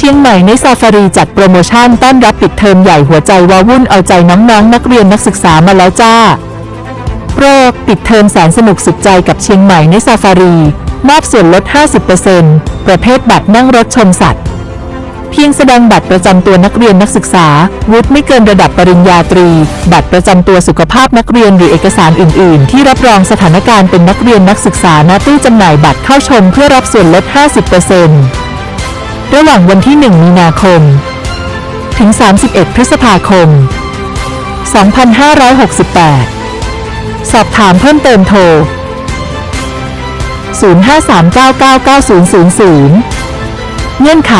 ชียงใหม่ในซาฟารีจัดโปรโมชั่นต้อนรับปิดเทอมใหญ่หัวใจวาวุ่นเอาใจน้องๆนักเรียนนักศึกษามาแล้วจ้า โปรปิดเทอมแสนสนุกสุดใจกับเชียงใหม่ในซาฟารี มอบส่วนลด 50%ประเภทบัตรนั่งรถชมสัตว์ เพียงแสดงบัตรประจำตัวนักเรียนนักศึกษา วุฒิไม่เกินระดับปริญญาตรี บัตรประจำตัวสุขภาพนักเรียนหรือเอกสารอื่น ๆ ที่รับรองสถานการณ์เป็นนักเรียนนักศึกษาณตู้จำหน่ายบัตรเข้าชมเพื่อรับส่วนลด 50% ระหว่างวันที่ 1 มีนาคม ถึง 31 พฤษภาคม 2568 สอบถามเพิ่มเติมโทร 0539999000 เงื่อนไข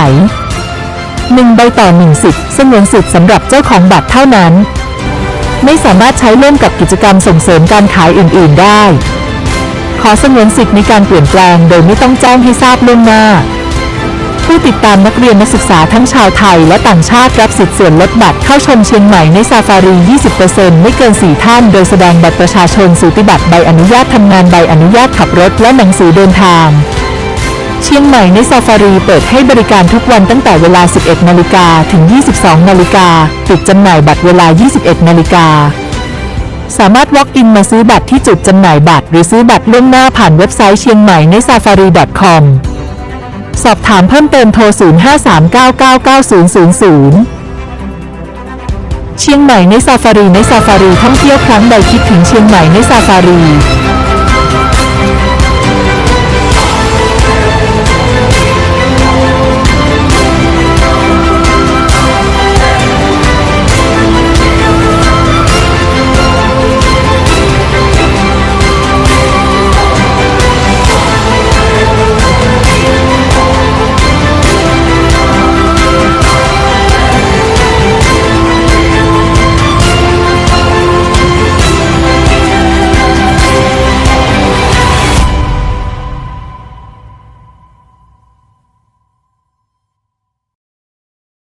1 ใบต่อ 1 สิทธิ์สงวนสิทธิ์สำหรับเจ้าของบัตรเท่านั้น ไม่สามารถใช้ร่วมกับกิจกรรมส่งเสริมการขายอื่น ๆ ได้ ขอสงวนสิทธิ์ในการเปลี่ยนแปลงโดยไม่ต้องแจ้งให้ทราบล่วงหน้า ผู้ติดตามนักเรียนนักศึกษาทั้งชาวไทยและต่างชาติรับสิทธิ์ส่วนลดบัตรเข้าชมเชียงใหม่ในซาฟารี 20%ไม่เกิน 4 ท่าน โดยแสดงบัตรประชาชนสูติบัตรใบอนุญาตทำงานใบอนุญาตขับรถและหนังสือเดินทางเชียงใหม่ในซาฟารีเปิดให้บริการทุกวันตั้งแต่เวลา 11 นาฬิกาถึง 22 นาฬิกาปิดจำหน่ายบัตรเวลา 21 นาฬิกา สามารถ walk in มาซื้อบัตรที่จุดจำหน่ายบัตร หรือซื้อบัตรล่วงหน้าผ่านเว็บไซต์เชียงใหม่ใน safari.com สอบถามเพิ่มเติมโทร 0539999000เชียงใหม่ในซาฟารีในซาฟารีท่องเที่ยวครั้งใดคิดถึงเชียงใหม่ในซาฟารี